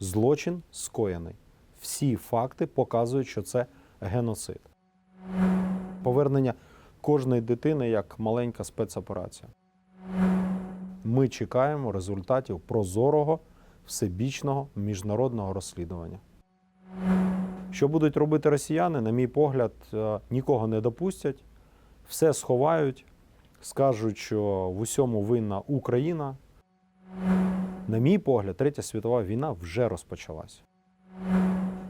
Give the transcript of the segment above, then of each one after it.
Злочин скоєний. Всі факти показують, що це геноцид. Повернення кожної дитини як маленька спецоперація. Ми чекаємо результатів прозорого, всебічного міжнародного розслідування. Що будуть робити росіяни, на мій погляд, е, нікого не допустять, все сховають, скажуть, що в усьому винна Україна. На мій погляд, Третя світова війна вже розпочалася.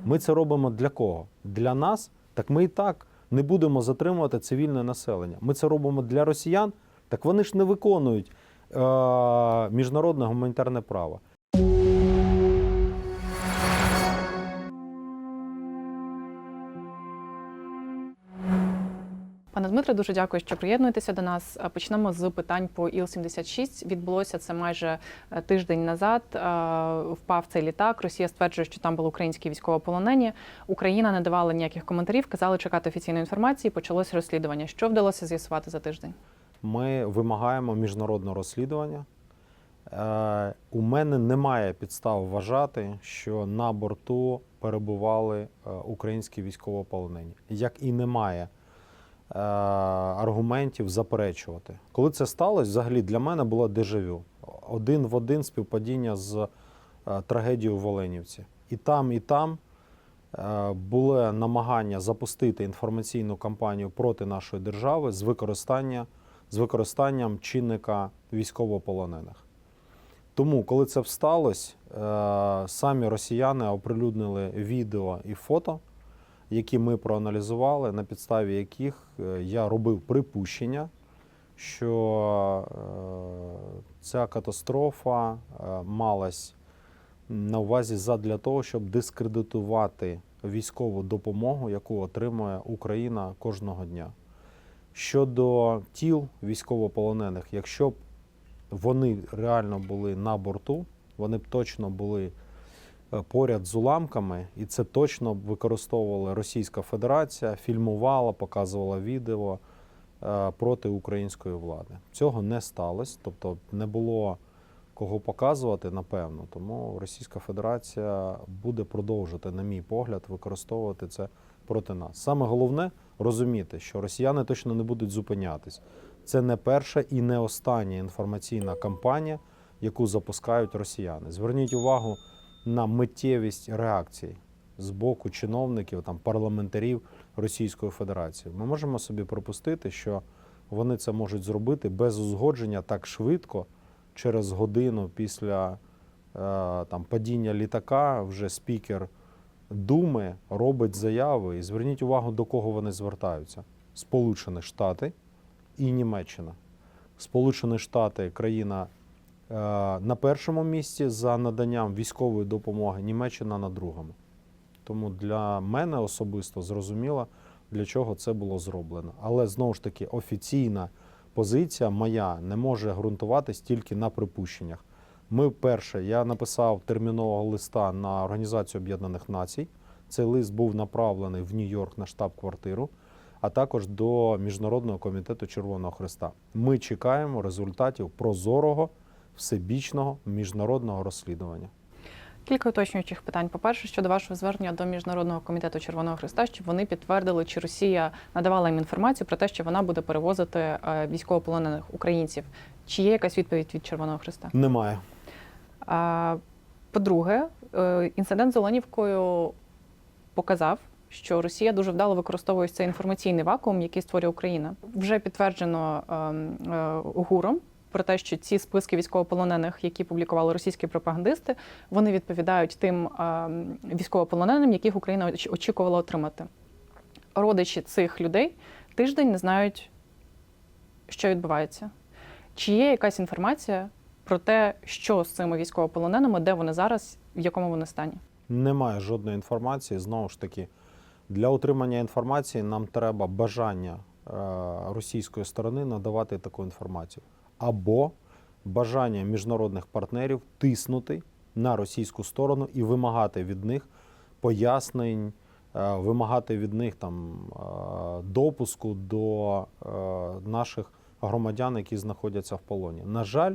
Ми це робимо для кого? Для нас? Так ми і так не будемо затримувати цивільне населення. Ми це робимо для росіян, так вони ж не виконують е- міжнародне гуманітарне право. Пане Дмитре, дуже дякую, що приєднуєтеся до нас. Почнемо з питань по Іл-76. Відбулося це майже е, тиждень назад. Е, Впав цей літак. Росія стверджує, що там були українські військовополонені. Україна не давала ніяких коментарів, казали чекати офіційної інформації. Почалось розслідування. Що вдалося з'ясувати за тиждень? Ми вимагаємо міжнародного розслідування. Е, у мене немає підстав вважати, що на борту перебували українські військовополонені, як і немає аргументів заперечувати. Коли це сталося, взагалі для мене було дежавю. Один в один співпадіння з е, трагедією в Оленівці. І там, і там е, було намагання запустити інформаційну кампанію проти нашої держави з використання з використанням чинника військовополонених. Тому, коли це всталося, е, самі росіяни оприлюднили відео і фото, які ми проаналізували, на підставі яких е, я робив припущення, що е, ця катастрофа е, малась на увазі задля того, щоб дискредитувати військову допомогу, яку отримує Україна кожного дня. Щодо тіл військовополонених, якщо б вони реально були на борту, вони б точно були поряд з уламками, і це точно використовувала Російська Федерація, фільмувала, показувала відео е, проти української влади. Цього не сталося, тобто не було кого показувати, напевно. Тому Російська Федерація буде продовжувати, на мій погляд, використовувати це проти нас. Саме головне розуміти, що росіяни точно не будуть зупинятись. Це не перша і не остання інформаційна кампанія, яку запускають росіяни. Зверніть увагу на миттєвість реакцій з боку чиновників, там парламентарів Російської Федерації. Ми можемо собі припустити, що вони це можуть зробити без узгодження так швидко, через годину після е, там, падіння літака, вже спікер Думи робить заяви. І зверніть увагу, до кого вони звертаються: Сполучені Штати і Німеччина. Сполучені Штати країна на першому місці за наданням військової допомоги, Німеччина на другому. Тому для мене особисто зрозуміло, для чого це було зроблено. Але знову ж таки, офіційна позиція моя не може ґрунтуватись тільки на припущеннях. Ми перше, я написав термінового листа на Організацію Об'єднаних Націй. Цей лист був направлений в Нью-Йорк на штаб-квартиру, а також до Міжнародного комітету Червоного Христа. Ми чекаємо результатів прозорого, всебічного міжнародного розслідування. Кілька уточнюючих питань. По-перше, щодо вашого звернення до Міжнародного комітету Червоного Христа, щоб вони підтвердили, чи Росія надавала їм інформацію про те, що вона буде перевозити е, військовополонених українців. Чи є якась відповідь від Червоного Христа? Немає. По-друге, е, інцидент з Оленівкою показав, що Росія дуже вдало використовує цей інформаційний вакуум, який створює Україна. Вже підтверджено ем, е, ГУРом про те, що ці списки військовополонених, які публікували російські пропагандисти, вони відповідають тим військовополоненим, яких Україна очікувала отримати. Родичі цих людей тиждень не знають, що відбувається. Чи є якась інформація про те, що з цими військовополоненими, де вони зараз, в якому вони стані? Немає жодної інформації. Знову ж таки, для отримання інформації нам треба бажання е, російської сторони надавати таку інформацію, або бажання міжнародних партнерів тиснути на російську сторону і вимагати від них пояснень, е, вимагати від них там е, допуску до е, наших громадян, які знаходяться в полоні. На жаль,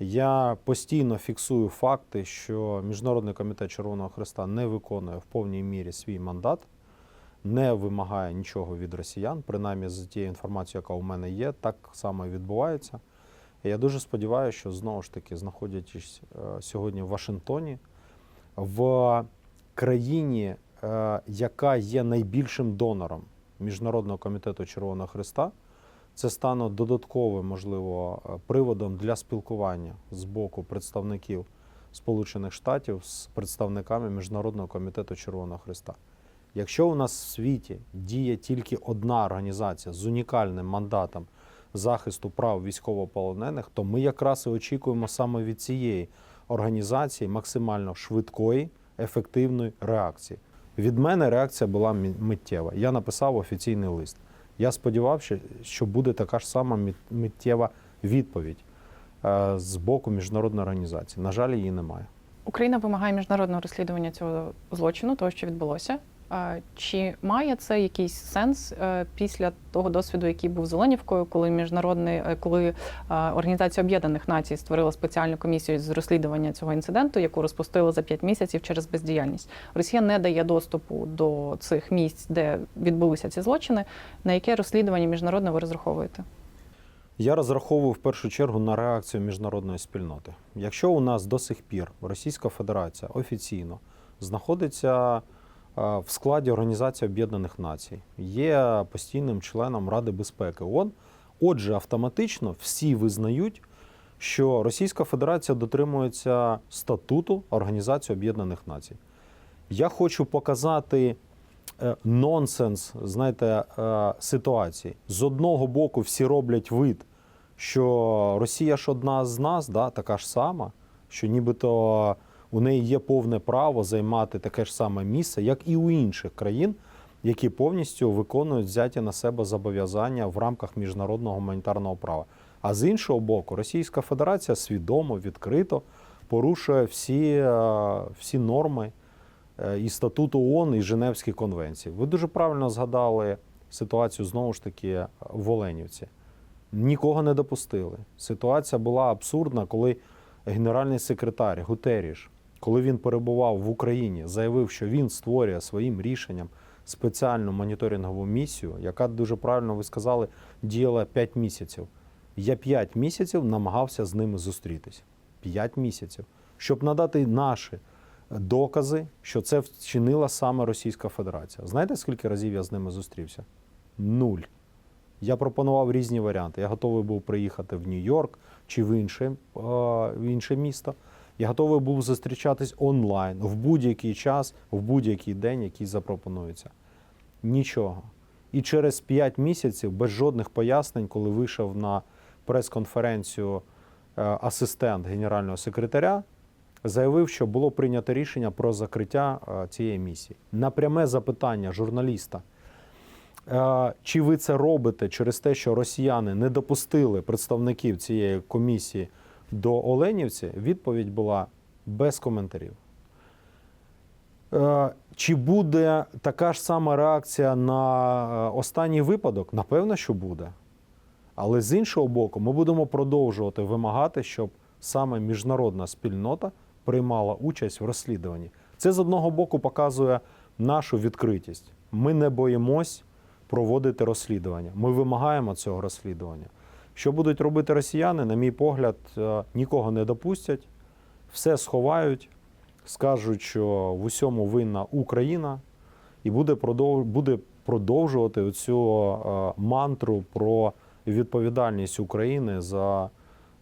Я постійно фіксую факти, що Міжнародний комітет Червоного Христа не виконує в повній мірі свій мандат, не вимагає нічого від росіян, принаймні з тією інформацією, яка у мене є, так само і відбувається. І я дуже сподіваюся, що знову ж таки, знаходячись е, сьогодні в Вашингтоні, в країні, е, яка є найбільшим донором Міжнародного комітету Червоного Христа, це стане додатковим, можливо, е, приводом для спілкування з боку представників Сполучених Штатів з представниками Міжнародного комітету Червоного Христа. Якщо у нас в світі діє тільки одна організація з унікальним мандатом захисту прав військовополонених, то ми якраз і очікуємо саме від цієї організації максимально швидкої, ефективної реакції. Від мене реакція була миттєва. Я написав офіційний лист. Я сподівався, що буде така ж сама миттєва відповідь е, з боку міжнародної організації. На жаль, її немає. Україна вимагає міжнародного розслідування цього злочину, того, що відбулося. Чи має це якийсь сенс е, після того досвіду, який був з Оленівкою, коли міжнародний, е, коли е, Організація Об'єднаних Націй створила спеціальну комісію з розслідування цього інциденту, яку розпустили за 5 місяців через бездіяльність? Росія не дає доступу до цих місць, де відбулися ці злочини. На яке розслідування міжнародне ви розраховуєте? Я розраховую в першу чергу на реакцію міжнародної спільноти. Якщо у нас до сих пір Російська Федерація офіційно знаходиться в складі Організації Об'єднаних Націй, є постійним членом Ради безпеки ООН, отже, автоматично всі визнають, що Російська Федерація дотримується статуту Організації Об'єднаних Націй. Я хочу показати е, нонсенс, знаєте, е, ситуації. З одного боку, всі роблять вид, що Росія ж одна з нас, да, така ж сама, що нібито у неї є повне право займати таке ж саме місце, як і у інших країн, які повністю виконують взяті на себе зобов'язання в рамках міжнародного гуманітарного права. А з іншого боку, Російська Федерація свідомо, відкрито порушує всі, е, всі норми е, і статуту ООН, і Женевські конвенції. Ви дуже правильно згадали ситуацію знову ж таки в Оленівці. Нікого не допустили. Ситуація була абсурдна, коли генеральний секретар Гутеріш, коли він перебував в Україні, заявив, що він створює своїм рішенням спеціальну моніторингову місію, яка дуже правильно ви сказали, діяла 5 місяців. Я 5 місяців намагався з ними зустрітись. 5 місяців, щоб надати наші докази, що це вчинила саме Російська Федерація. Знаєте, скільки разів я з ними зустрівся? Нуль. Я пропонував різні варіанти. Я готовий був приїхати в Нью-Йорк чи в інше, е, в інше місто. Я готовий був зустрічатись онлайн в будь-який час, в будь-який день, який запропонується. Нічого. І через 5 місяців, без жодних пояснень, коли вийшов на прес-конференцію е, асистент генерального секретаря, заявив, що було прийнято рішення про закриття е, цієї місії. На пряме запитання журналіста. Е, Чи ви це робите через те, що росіяни не допустили представників цієї комісії до Оленівці? Відповідь була без коментарів. Е, Чи буде така ж сама реакція на е, останній випадок? Напевно, що буде. Але з іншого боку, ми будемо продовжувати вимагати, щоб саме міжнародна спільнота приймала участь в розслідуванні. Це з одного боку показує нашу відкритість. Ми не боїмось проводити розслідування. Ми вимагаємо цього розслідування. Що будуть робити росіяни, на мій погляд, е, нікого не допустять, все сховають, скажуть, що в усьому винна Україна, і буде буде продовжувати оцю е, мантру про відповідальність України за,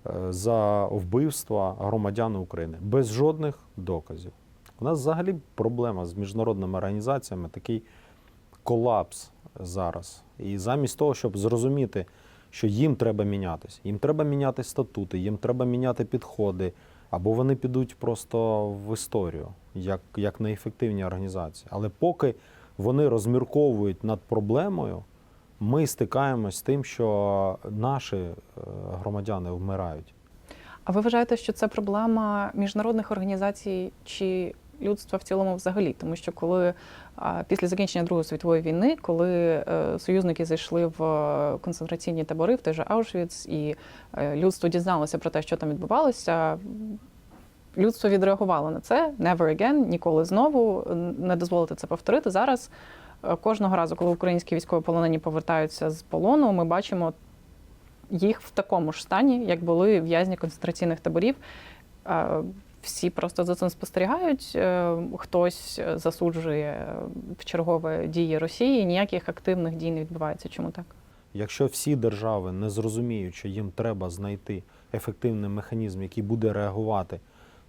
е, за вбивства громадян України без жодних доказів. У нас взагалі проблема з міжнародними організаціями, такий колапс зараз. І замість того, щоб зрозуміти, що їм треба мінятися, їм треба міняти статути, їм треба міняти підходи, або вони підуть просто в історію, як, як неефективні організації. Але поки вони розмірковують над проблемою, ми стикаємось з тим, що наші е, громадяни вмирають. А ви вважаєте, що це проблема міжнародних організацій чи людства в цілому взагалі. Тому що коли після закінчення Другої світової війни, коли е, союзники зайшли в е, концентраційні табори, в той же Аушвіц, і е, людство дізналося про те, що там відбувалося. Людство відреагувало на це never again, ніколи знову не дозволити це повторити. Зараз кожного разу, коли українські військовополонені повертаються з полону, ми бачимо їх в такому ж стані, як були в'язні концентраційних таборів. Е, Всі просто за цим спостерігають. е, Хтось засуджує в чергове дії Росії. Ніяких активних дій не відбувається. Чому так? Якщо всі держави не зрозуміють, що їм треба знайти ефективний механізм, який буде реагувати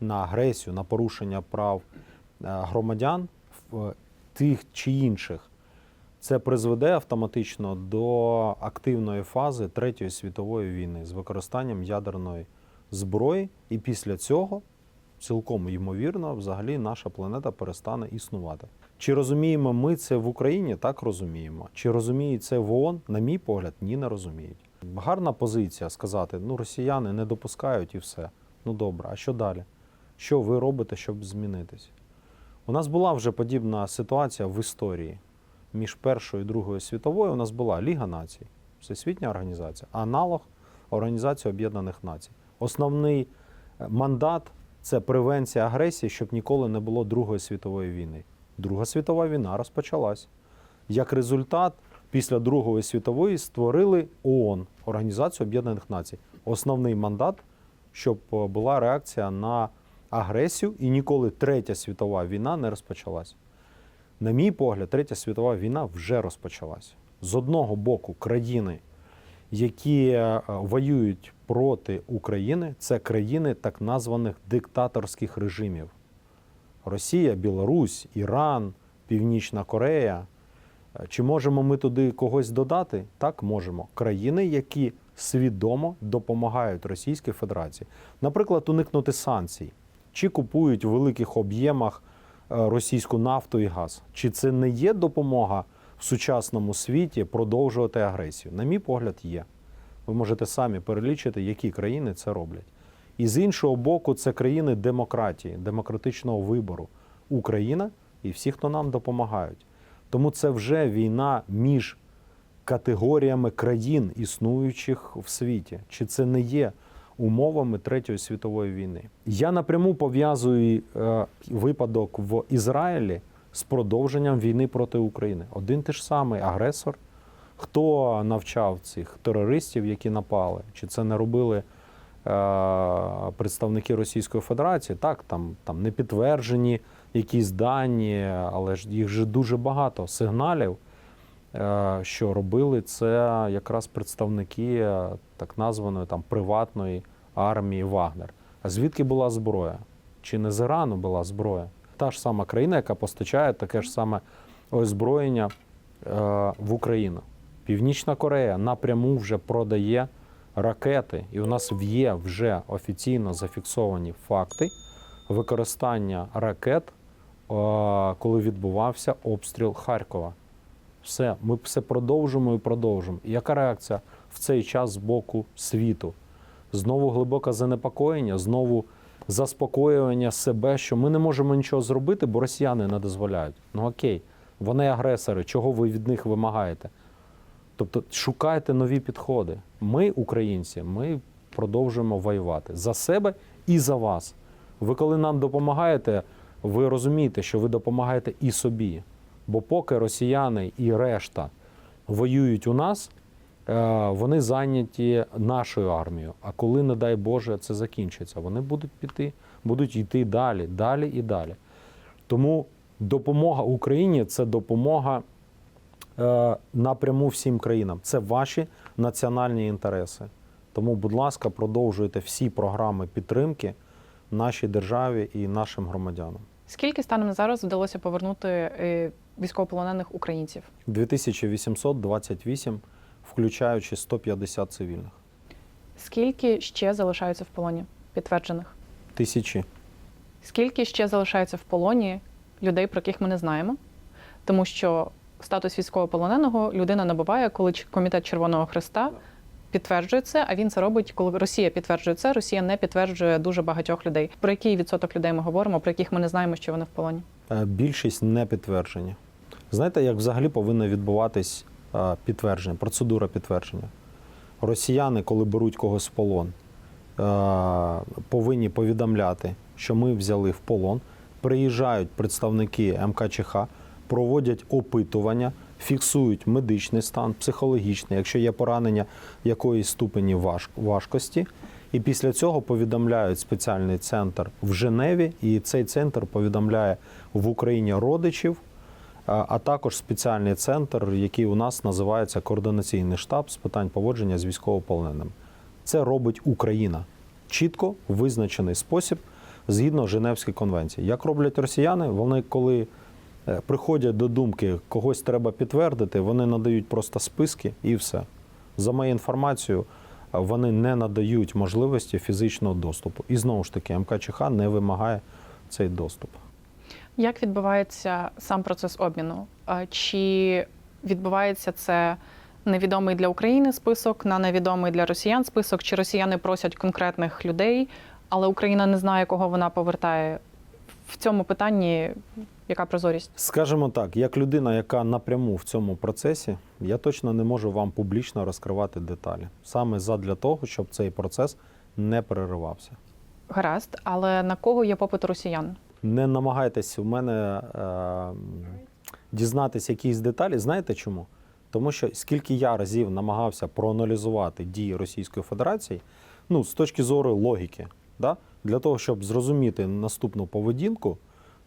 на агресію, на порушення прав е, громадян в- тих чи інших, це призведе автоматично до активної фази Третьої світової війни з використанням ядерної зброї, і після цього цілком ймовірно, взагалі наша планета перестане існувати. Чи розуміємо ми це в Україні? Так розуміємо. Чи розуміють це в ООН? На мій погляд, ні, не розуміють. Гарна позиція сказати: ну, росіяни не допускають і все. Ну добре, а що далі? Що ви робите, щоб змінитись? У нас була вже подібна ситуація в історії. Між Першою і Другою світовою у нас була Ліга націй, Всесвітня організація, аналог Організації Об'єднаних Націй. Основний е, мандат це превенція агресії, щоб ніколи не було Другої світової війни. Друга світова війна розпочалась. Як результат, після Другої світової створили ООН, Організацію Об'єднаних Націй. Основний мандат, щоб е, була реакція на агресію, і ніколи Третя світова війна не розпочалась. На мій погляд, Третя світова війна вже розпочалась. З одного боку, країни, які е, воюють проти України, це країни так названих диктаторських режимів. Росія, Білорусь, Іран, Північна Корея. Е, Чи можемо ми туди когось додати? Так, можемо. Країни, які свідомо допомагають Російській Федерації. Наприклад, уникнути санкцій, чи купують в великих об'ємах е, російську нафту і газ. Чи це не є допомога в сучасному світі продовжувати агресію? На мій погляд, є. Ви можете самі перелічити, які країни це роблять. І з іншого боку, це країни демократії, демократичного вибору. Україна і всі, хто нам допомагають. Тому це вже війна між категоріями країн, існуючих в світі. Чи це не є умовами Третьої світової війни? Я напряму пов'язую е, випадок в Ізраїлі з продовженням війни проти України. Один той ж самий агресор. Хто навчав цих терористів, які напали? Чи це не робили е, представники Російської Федерації? Так, там, там не підтверджені якісь дані, але ж їх же дуже багато сигналів, е, що робили це якраз представники е, так названої там приватної армії Вагнер. А звідки була зброя? Чи не з Ірану була зброя? Та ж сама країна, яка постачає таке ж саме озброєння е, в Україну. Північна Корея напряму вже продає ракети, і у нас є вже офіційно зафіксовані факти використання ракет, коли відбувався обстріл Харкова. Все, ми все продовжимо і продовжимо. І яка реакція в цей час з боку світу? Знову глибоке занепокоєння, знову заспокоювання себе, що ми не можемо нічого зробити, бо росіяни не дозволяють. Ну окей, вони агресори, чого ви від них вимагаєте? Тобто шукайте нові підходи. Ми, українці, ми продовжуємо воювати за себе і за вас. Ви коли нам допомагаєте, ви розумієте, що ви допомагаєте і собі. Бо поки росіяни і решта воюють у нас, е, вони зайняті нашою армією. А коли, не дай Боже, це закінчиться, вони будуть піти, будуть йти далі, далі і далі. Тому допомога Україні це допомога напряму всім країнам. Це ваші національні інтереси. Тому, будь ласка, продовжуйте всі програми підтримки нашій державі і нашим громадянам. Скільки станом зараз вдалося повернути е, військовополонених українців? 2828, включаючи 150 цивільних. Скільки ще залишаються в полоні підтверджених? Тисячі. Скільки ще залишається в полоні людей, про яких ми не знаємо? Тому що статус військовополоненого людина набуває, коли комітет Червоного Христа підтверджує це, а він це робить, коли Росія підтверджує це. Росія не підтверджує дуже багатьох людей. Про який відсоток людей ми говоримо, про яких ми не знаємо, що вони в полоні? Е, Більшість не підтверджені. Знаєте, як взагалі повинно відбуватись е, підтвердження, процедура підтвердження? Росіяни, коли беруть когось в полон, е, повинні повідомляти, що ми взяли в полон. Приїжджають представники МКЧХ, проводять опитування, фіксують медичний стан, психологічний, якщо є поранення якоїсь ступені важ- важкості. І після цього повідомляють спеціальний центр в Женеві, і цей центр повідомляє в Україні родичів, а також спеціальний центр, який у нас називається координаційний штаб з питань поводження з військовополоненим. Це робить Україна чітко визначений спосіб згідно Женевської конвенції. Як роблять росіяни, вони коли приходять до думки, когось треба підтвердити, вони надають просто списки і все. За моєю інформацією, е, вони не надають можливості фізичного доступу. І знову ж таки, МКЧХ не вимагає цей доступ. Як відбувається сам процес обміну? Чи відбувається це невідомий для України список на невідомий для росіян список? Чи росіяни просять конкретних людей, але Україна не знає, кого вона повертає? В цьому питанні яка прозорість? Скажімо так, як людина, яка напряму в цьому процесі, я точно не можу вам публічно розкривати деталі. Саме задля того, щоб цей процес не переривався. Гаразд, але на кого є попит росіян? Не намагайтесь у мене е, дізнатися якісь деталі. Знаєте чому? Тому що скільки я разів намагався проаналізувати дії Російської Федерації, ну, з точки зору логіки, да? для того, щоб зрозуміти наступну поведінку,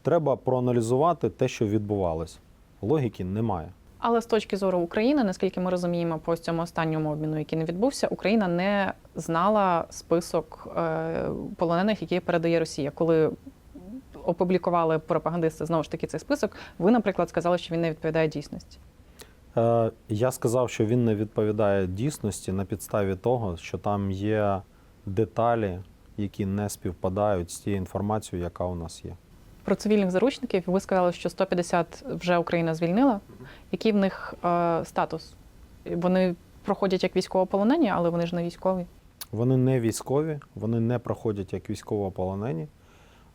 треба проаналізувати те, що відбувалось. Логіки немає. Але з точки зору України, наскільки ми розуміємо, по цьому останньому обміну, який не відбувся, Україна не знала список е, полонених, які передає Росія. Коли опублікували пропагандисти знову ж таки цей список, ви, наприклад, сказали, що він не відповідає дійсності. Е, Я сказав, що він не відповідає дійсності на підставі того, що там є деталі, які не співпадають з тією інформацією, яка у нас є. Про цивільних заручників ви сказали, що 150 вже Україна звільнила. Який в них е, статус? Вони проходять як військовополонені, але вони ж не військові. Вони не військові, вони не проходять як військовополонені.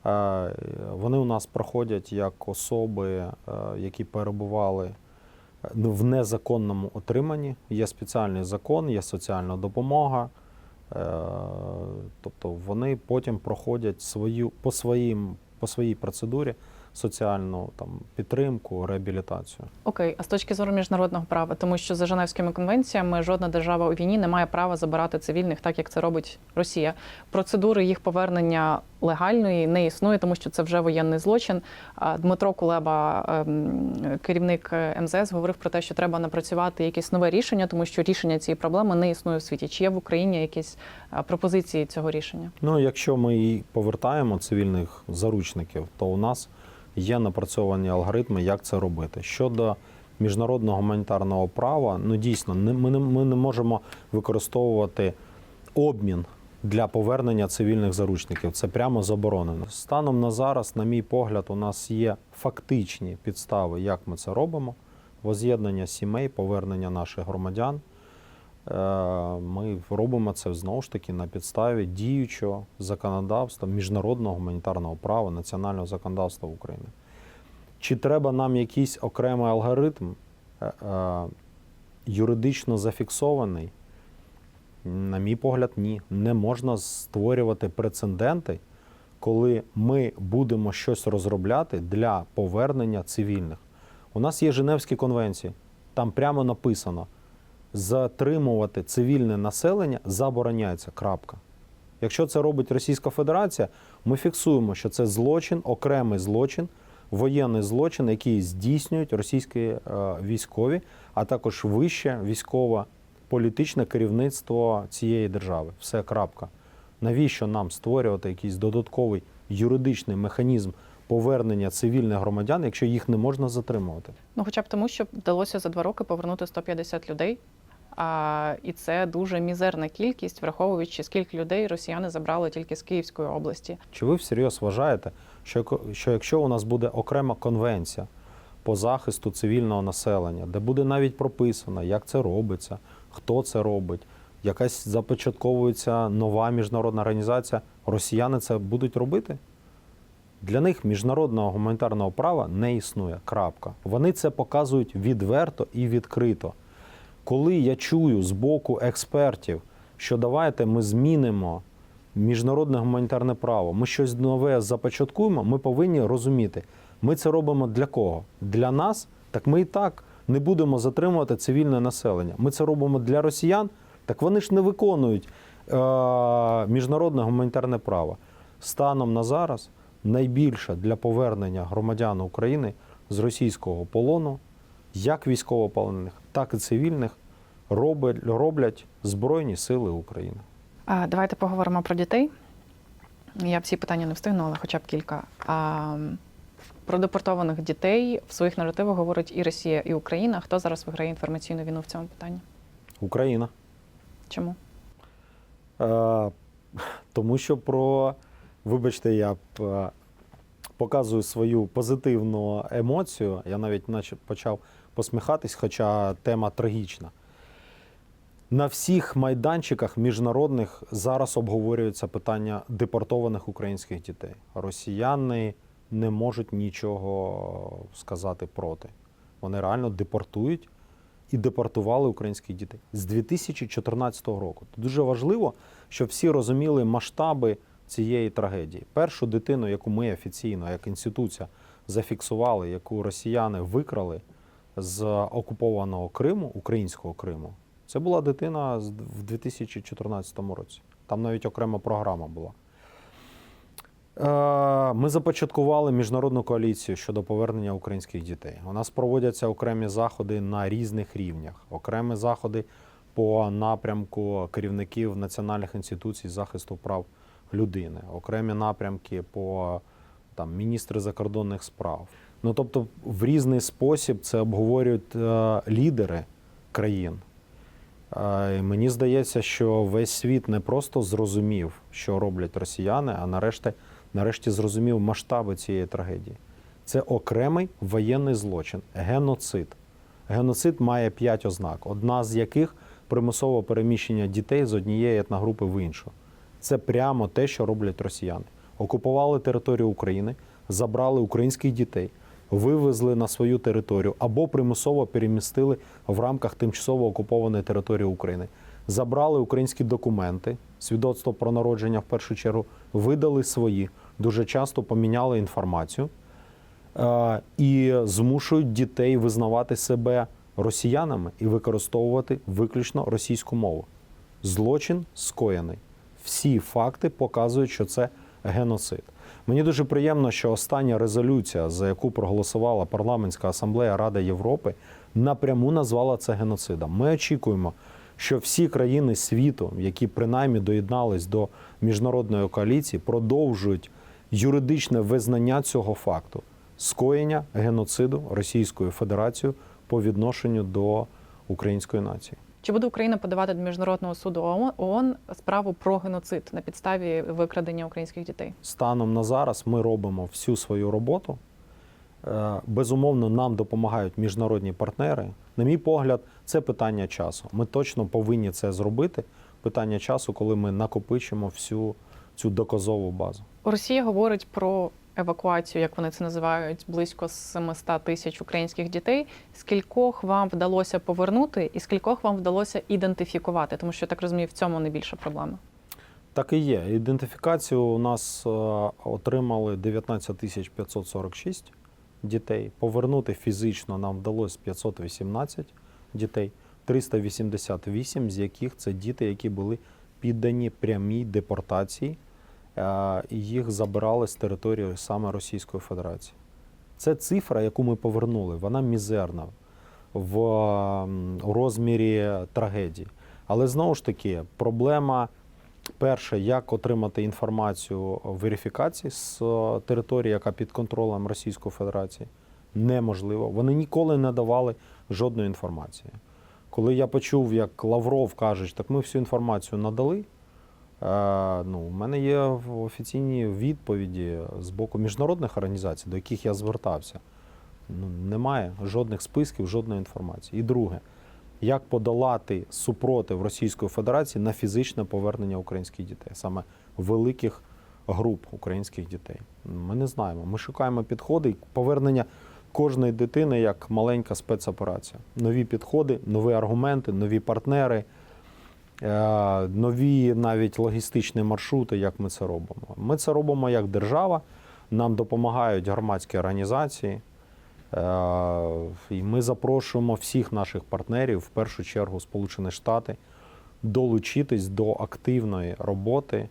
Е, Вони у нас проходять як особи, е, які перебували е, в незаконному отриманні. Є спеціальний закон, є соціальна допомога. Е, Тобто вони потім проходять свою по своїм по своїй процедурі соціальну там підтримку, реабілітацію. Окей, а з точки зору міжнародного права, тому що за Женевськими конвенціями жодна держава у війні не має права забирати цивільних, так як це робить Росія. Процедури їх повернення легальної не існує, тому що це вже воєнний злочин. Дмитро Кулеба, ем, керівник е, МЗС, говорив про те, що треба напрацювати якесь нове рішення, тому що рішення цієї проблеми не існує у світі. Чи є в Україні якісь пропозиції цього рішення? Ну, якщо ми і повертаємо цивільних заручників, то у нас є напрацьовані алгоритми, як це робити. Щодо міжнародного гуманітарного права, ну дійсно, ми не, ми не можемо використовувати обмін для повернення цивільних заручників. Це прямо заборонено. Станом на зараз, на мій погляд, у нас є фактичні підстави, як ми це робимо. Воз'єднання сімей, повернення наших громадян. Е, Ми робимо це знову ж таки на підставі діючого законодавства, міжнародного гуманітарного права, національного законодавства України. Чи треба нам якийсь окремий алгоритм е, е, юридично зафіксований? На мій погляд, ні. Не можна створювати прецеденти, коли ми будемо щось розробляти для повернення цивільних. У нас є Женевські конвенції, там прямо написано: затримувати цивільне населення забороняється. Крапка. Якщо це робить Російська Федерація, ми фіксуємо, що це злочин, окремий злочин, воєнний злочин, який здійснюють російські е, військові, а також вище військове політичне керівництво цієї держави. Все крапка. Навіщо нам створювати якийсь додатковий юридичний механізм повернення цивільних громадян, якщо їх не можна затримувати? Ну, хоча б тому, що вдалося за два роки повернути 150 людей. А, і це дуже мізерна кількість, враховуючи, скільки людей росіяни забрали тільки з Київської області. Чи ви всерйоз вважаєте, що, що якщо у нас буде окрема конвенція по захисту цивільного населення, де буде навіть прописано, як це робиться, хто це робить, якась започатковується нова міжнародна організація, росіяни це будуть робити? Для них міжнародного гуманітарного права не існує. Крапка. Вони це показують відверто і відкрито. Коли я чую з боку експертів, що давайте ми змінимо міжнародне гуманітарне право, ми щось нове започаткуємо, ми повинні розуміти, ми це робимо для кого? Для нас, так ми і так не будемо затримувати цивільне населення. Ми це робимо для росіян, так вони ж не виконують е- міжнародне гуманітарне право. Станом на зараз найбільше для повернення громадян України з російського полону, як військовополонених, так і цивільних, роблять, Збройні Сили України. А, давайте поговоримо про дітей. Я всі питання не встигну, але хоча б кілька. А, про депортованих дітей в своїх наративах говорить і Росія, і Україна. Хто зараз виграє інформаційну війну в цьому питанні? Україна. Чому? Е, тому що про, вибачте, я е, показую свою позитивну емоцію. Я навіть наче почав посміхатись, хоча тема трагічна. На всіх майданчиках міжнародних зараз обговорюється питання депортованих українських дітей. Росіяни не можуть нічого сказати проти. Вони реально депортують і депортували українських дітей з 2014 року. Дуже важливо, щоб всі розуміли масштаби цієї трагедії. Першу дитину, яку ми офіційно, як інституція, зафіксували, яку росіяни викрали з окупованого Криму, українського Криму, це була дитина в 2014 році. Там навіть окрема програма була. Е, Ми започаткували міжнародну коаліцію щодо повернення українських дітей. У нас проводяться окремі заходи на різних рівнях, окремі заходи по напрямку керівників національних інституцій захисту прав людини, окремі напрямки по там, міністри закордонних справ. Ну тобто, в різний спосіб це обговорюють е, лідери країн. І Мені здається, що весь світ не просто зрозумів, що роблять росіяни, а нарешті, нарешті зрозумів масштаби цієї трагедії. Це окремий воєнний злочин, геноцид. Геноцид має п'ять ознак, одна з яких примусове переміщення дітей з однієї етногрупи в іншу. Це прямо те, що роблять росіяни. Окупували територію України, забрали українських дітей, вивезли на свою територію або примусово перемістили в рамках тимчасово окупованої території України. Забрали українські документи, свідоцтво про народження в першу чергу, видали свої, дуже часто поміняли інформацію е, і змушують дітей визнавати себе росіянами і використовувати виключно російську мову. Злочин скоєний. Всі факти показують, що це геноцид. Мені дуже приємно, що остання резолюція, за яку проголосувала парламентська асамблея Ради Європи, напряму назвала це геноцидом. Ми очікуємо, що всі країни світу, які принаймні доєднались до міжнародної коаліції, продовжують юридичне визнання цього факту скоєння геноциду Російською Федерацією по відношенню до української нації. Чи буде Україна подавати до міжнародного суду ООН- справу про геноцид на підставі викрадення українських дітей? Станом на зараз ми робимо всю свою роботу. Е, Безумовно, нам допомагають міжнародні партнери. На мій погляд, це питання часу. Ми точно повинні це зробити. Питання часу, коли ми накопичимо всю цю доказову базу. Росія говорить про евакуацію, як вони це називають, близько 700 тисяч українських дітей. Скількох вам вдалося повернути, і скількох вам вдалося ідентифікувати? Тому що я так розумію, в цьому найбільша проблема. Так і є. Ідентифікацію у нас е, отримали 19 тисяч 546 дітей. Повернути фізично нам вдалося 518 дітей, 388 з яких це діти, які були піддані прямій депортації, їх забирали з території саме Російської Федерації. Це цифра, яку ми повернули, вона мізерна в розмірі трагедії. Але знову ж таки, проблема перше, як отримати інформацію верифікації з е, території, яка під контролем Російської Федерації, неможливо. Вони ніколи не давали жодної інформації. Коли я почув, як Лавров каже, так ми всю інформацію надали. Е, Ну, у мене є офіційні відповіді з боку міжнародних організацій, до яких я звертався. Ну, немає жодних списків, жодної інформації. І друге, як подолати супротив Російської Федерації на фізичне повернення українських дітей, саме великих груп українських дітей. Ми не знаємо. Ми шукаємо підходи і повернення кожної дитини як маленька спецоперація. Нові підходи, нові аргументи, нові партнери, нові навіть логістичні маршрути, як ми це робимо. Ми це робимо як держава. Нам допомагають громадські організації. Е, І ми запрошуємо всіх наших партнерів, в першу чергу Сполучені Штати, долучитись до активної роботи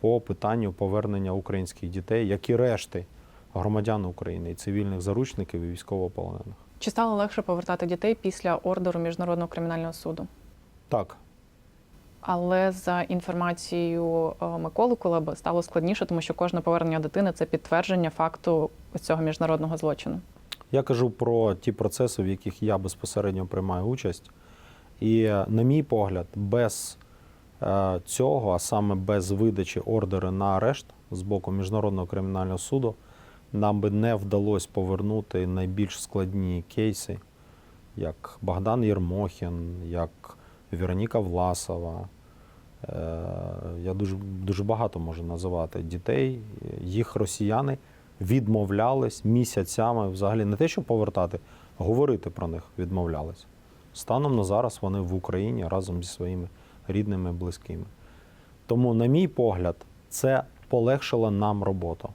по питанню повернення українських дітей, як і решти громадян України, і цивільних заручників і військовополонених. Чи стало легше повертати дітей після ордеру Міжнародного кримінального суду? Так, Але за інформацією е, Миколи Кулеби стало складніше, тому що кожне повернення дитини це підтвердження факту цього міжнародного злочину. я кажу про ті процеси, в яких я безпосередньо приймаю участь. І, на мій погляд, без е, цього, а саме без видачі ордеру на арешт з боку Міжнародного кримінального суду, нам би не вдалося повернути найбільш складні кейси, як Богдан Єрмохін, як Вероніка Власова. Е, Я дуже, дуже багато можу називати дітей. Їх росіяни відмовлялись місяцями взагалі не те, щоб повертати, говорити про них відмовлялись. Станом на зараз вони в Україні разом зі своїми рідними, близькими. Тому, на мій погляд, це полегшило нам роботу.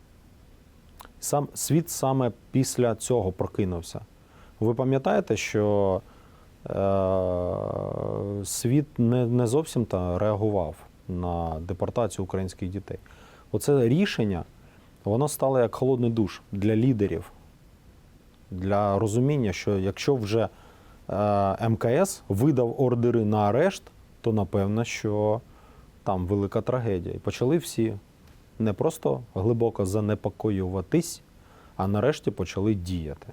Сам світ саме після цього прокинувся. Ви пам'ятаєте, що світ не, не зовсім та реагував на депортацію українських дітей. Оце рішення воно стало як холодний душ для лідерів, для розуміння, що якщо вже е, МКС видав ордери на арешт, то напевно, що там велика трагедія. І почали всі не просто глибоко занепокоюватись, а нарешті почали діяти.